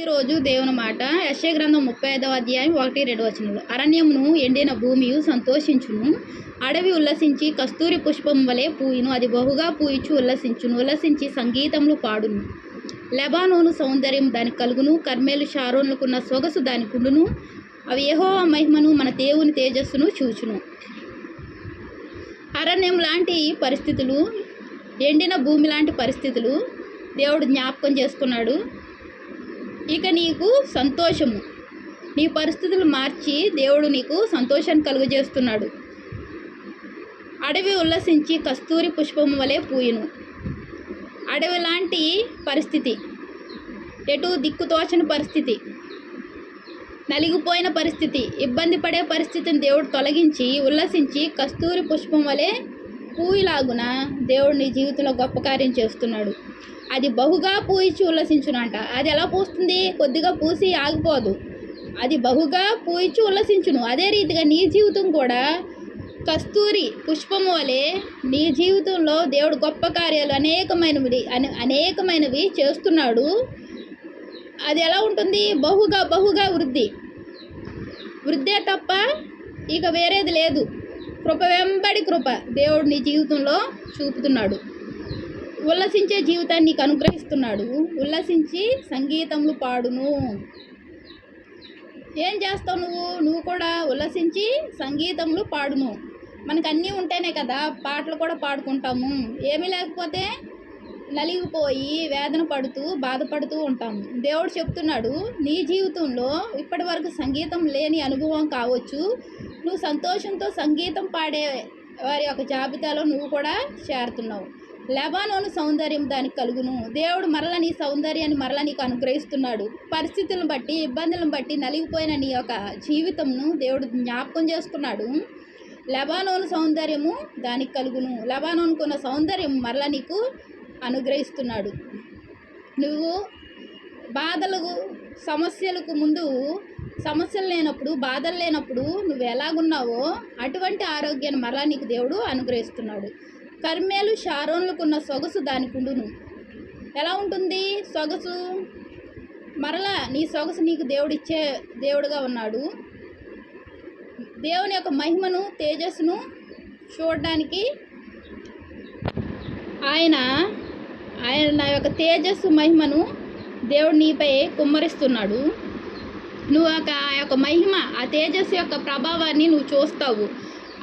ఈరోజు దేవుని మాట యశ్య గ్రంథం ముప్పై ఐదవ అధ్యాయం ఒకటి రెండు వచనములు. అరణ్యమును ఎండిన భూమియు సంతోషించును అడవి ఉల్లసించి కస్తూరి పుష్పం వలె పూయును అది బహుగా పూయిచు ఉల్లసించును ఉల్లసించి సంగీతములు పాడును. లెబానోను సౌందర్యం దానికి కలుగును కర్మేలు షారోన్లకున్న సొగసు దాని కుండును అవి ఏహో మహిమను మన దేవుని తేజస్సును చూచును. అరణ్యం లాంటి పరిస్థితులు ఎండిన భూమి లాంటి పరిస్థితులు దేవుడు జ్ఞాపకం చేసుకున్నాడు. ఇక నీకు సంతోషము. నీ పరిస్థితులు మార్చి దేవుడు నీకు సంతోషాన్ని కలుగజేస్తున్నాడు. అడవి ఉల్లసించి కస్తూరి పుష్పం వలె పూయును. అడవి లాంటి పరిస్థితి. ఎటు దిక్కుతోచని పరిస్థితి. నలిగిపోయిన పరిస్థితి. ఇబ్బంది పడే పరిస్థితిని దేవుడు తొలగించి ఉల్లసించి కస్తూరి పుష్పం వలె పూయిలాగున దేవుడు నీ జీవితంలో గొప్ప కార్యం చేస్తున్నాడు. అది బహుగా పూయిచి ఉల్లసించునంట. అది ఎలా పూస్తుంది? కొద్దిగా పూసి ఆగిపోదు. అది బహుగా పూయిచి ఉల్లసించును. అదే రీతిగా నీ జీవితం కూడా కస్తూరి పుష్పము వలె నీ జీవితంలో దేవుడు గొప్ప కార్యాలు అనేకమైనవి అనే- అనేకమైనవి చేస్తున్నాడు. అది ఎలా ఉంటుంది? బహుగా బహుగా వృద్ధి. వృద్ధే తప్ప ఇక వేరేది లేదు. కృప వెంబడి కృప దేవుడు నీ జీవితంలో చూపుతున్నాడు. ఉల్లసించే జీవితాన్ని నీకు అనుగ్రహిస్తున్నాడు. ఉల్లసించి సంగీతములు పాడును. ఏం చేస్తావు నువ్వు? నువ్వు కూడా ఉల్లసించి సంగీతములు పాడును. మనకు అన్నీ ఉంటేనే కదా పాటలు కూడా పాడుకుంటాము. ఏమీ లేకపోతే నలిగిపోయి వేదన పడుతూ బాధపడుతూ ఉంటాము దేవుడు చెప్తున్నాడు నీ జీవితంలో ఇప్పటి వరకు సంగీతం లేని అనుభవం కావచ్చు. నువ్వు సంతోషంతో సంగీతం పాడే వారి యొక్క జాబితాలో నువ్వు కూడా చేరుతున్నావు. లెబానోను సౌందర్యం దానికి కలుగును. దేవుడు మరల నీ సౌందర్యాన్ని మరల నీకు అనుగ్రహిస్తున్నాడు. పరిస్థితులను బట్టి ఇబ్బందులను బట్టి నలిగిపోయిన నీ యొక్క జీవితంను దేవుడు జ్ఞాపకం చేసుకున్నాడు లెబానోను సౌందర్యము దానికి కలుగును. లెబానోనుకున్న సౌందర్యం మరల నీకు అనుగ్రహిస్తున్నాడు. నువ్వు బాధలకు సమస్యలకు ముందు సమస్యలు లేనప్పుడు బాధలు లేనప్పుడు నువ్వు ఎలాగున్నావో అటువంటి ఆరోగ్యాన్ని మరలా నీకు దేవుడు అనుగ్రహిస్తున్నాడు. కర్మేలు షారోన్లకున్న సొగసు దానికుండును ఎలా ఉంటుంది సొగసు? మరలా నీ సొగసు నీకు దేవుడిచ్చే దేవుడుగా ఉన్నాడు. దేవుని యొక్క మహిమను తేజస్సును చూడడానికి ఆయన ఆయన నా యొక్క తేజస్సు మహిమను దేవుడు నీపై కుమ్మరిస్తున్నాడు. నువ్వు ఒక ఆ యొక్క మహిమ ఆ తేజస్సు యొక్క ప్రభావాన్ని నువ్వు చూస్తావు.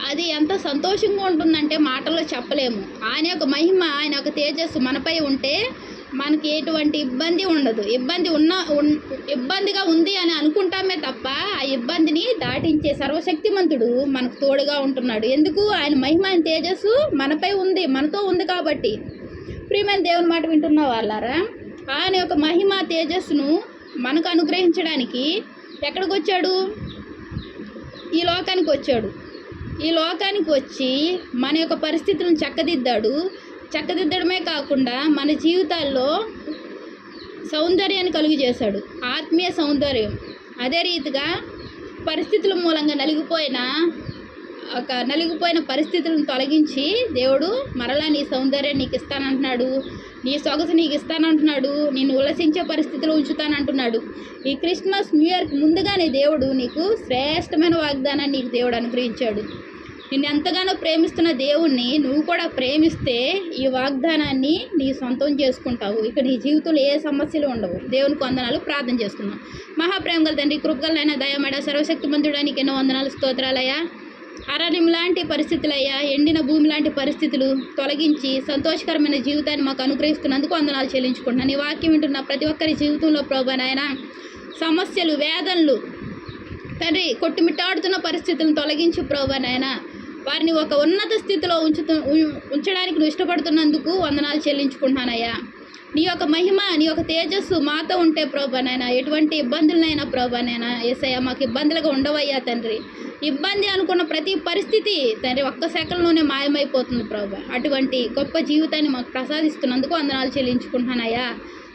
అది ఎంత సంతోషంగా ఉంటుందంటే మాటల్లో చెప్పలేము. ఆయన యొక్క మహిమ ఆయన యొక్క తేజస్సు మనపై ఉంటే మనకి ఎటువంటి ఇబ్బంది ఉండదు. ఇబ్బంది ఉన్న ఇబ్బందిగా ఉంది అని అనుకుంటామే తప్ప ఆ ఇబ్బందిని దాటించే సర్వశక్తిమంతుడు మనకు తోడుగా ఉంటున్నాడు. ఎందుకు? ఆయన మహిమ ఆయన తేజస్సు మనపై ఉంది మనతో ఉంది కాబట్టి. ప్రియమైన దేవుని మాట వింటున్న వాళ్ళారా? ఆయన యొక్క మహిమ తేజస్సును మనకు అనుగ్రహించడానికి ఎక్కడికి వచ్చాడు ఈ లోకానికి వచ్చాడు. ఈ లోకానికి వచ్చి మన యొక్క పరిస్థితులను చక్కదిద్దాడు. చక్కదిద్దడమే కాకుండా మన జీవితాల్లో సౌందర్యాన్ని కలుగు చేశాడు. ఆత్మీయ సౌందర్యం. అదే రీతిగా పరిస్థితుల మూలంగా నలిగిపోయిన ఒక నలిగిపోయిన పరిస్థితులను తొలగించి దేవుడు మరలా నీ సౌందర్యం నీకు ఇస్తానంటున్నాడు నీ సొగసు నీకు ఇస్తానంటున్నాడు నిన్ను ఉల్లసించే పరిస్థితిలో ఉంచుతానంటున్నాడు. ఈ క్రిస్మస్ న్యూ ఇయర్కి ముందుగానే దేవుడు నీకు శ్రేష్టమైన వాగ్దానాన్ని నీకు దేవుడు అనుగ్రహించాడు. నిన్ను ఎంతగానో ప్రేమిస్తున్న దేవుణ్ణి నువ్వు కూడా ప్రేమిస్తే ఈ వాగ్దానాన్ని నీ సొంతం చేసుకుంటావు. ఇక నీ జీవితంలో ఏ సమస్యలు ఉండవు. దేవునికి వందనాలు. ప్రార్థన చేసుకుందాం. మహాప్రేమ గల తండ్రి కృపగలైన దయమడ సర్వశక్తిమంతుడానికి ఎన్నో వందనాలు స్తోత్రాలయ్యా. అరణ్యం లాంటి పరిస్థితులయ్యా ఎండిన భూమి లాంటి పరిస్థితులు తొలగించి సంతోషకరమైన జీవితాన్ని మాకు అనుగ్రహిస్తున్నందుకు వందనాలు చెల్లించుకుంటున్నాను ఈ వాక్యం వింటున్న ప్రతి ఒక్కరి జీవితంలో ప్రభా నాయన సమస్యలు వేదనలు తండ్రి కొట్టుమిట్టాడుతున్న పరిస్థితులను తొలగించి ప్రభా నాయన. వారిని ఒక ఉన్నత స్థితిలో ఉంచుతూ ఉంచడానికి నువ్వు ఇష్టపడుతున్నందుకు వందనాలు చెల్లించుకుంటున్నానయ్యా. నీ యొక్క మహిమ నీ యొక్క తేజస్సు మాతో ఉంటే ప్రభా ఎటువంటి ఇబ్బందులనైనా ప్రభా ఏసయ్య మాకు ఇబ్బందులుగా ఉండవయ్యా తండ్రి. ఇబ్బంది అనుకున్న ప్రతి పరిస్థితి తండ్రి ఒక్క సెకండ్లోనే మాయమైపోతుంది ప్రభా. అటువంటి గొప్ప జీవితాన్ని మాకు ప్రసాదిస్తున్నందుకు వందనాలు చెల్లించుకుంటున్నానయ్యా.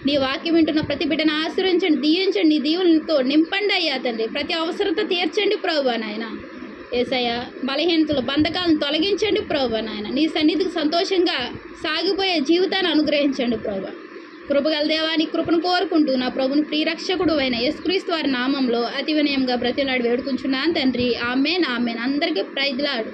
నీ వాక్యం వింటున్న ప్రతి బిడ్డను ఆశ్రయించండి దీవించండి నీ దీవులతో నింపండి అయ్యా తండ్రి. ప్రతి అవసరత తీర్చండి ప్రభా నాయన. ఏసయ్య బలహీనతలు బంధకాలను తొలగించండి ప్రభా నాయన. నీ సన్నిధికి సంతోషంగా సాగిపోయే జీవితాన్ని అనుగ్రహించండి ప్రభా. కృపగల దేవానికి కృపను కోరుకుంటూ నా ప్రభుని ప్రియరక్షకుడు అయిన యేసుక్రీస్తు వారి నామంలో అతి వినయంగా బ్రతిలాడి వేడుకుంటున్నాను తండ్రి. Amen amen. అందరికీ ప్రైజ్లాడు.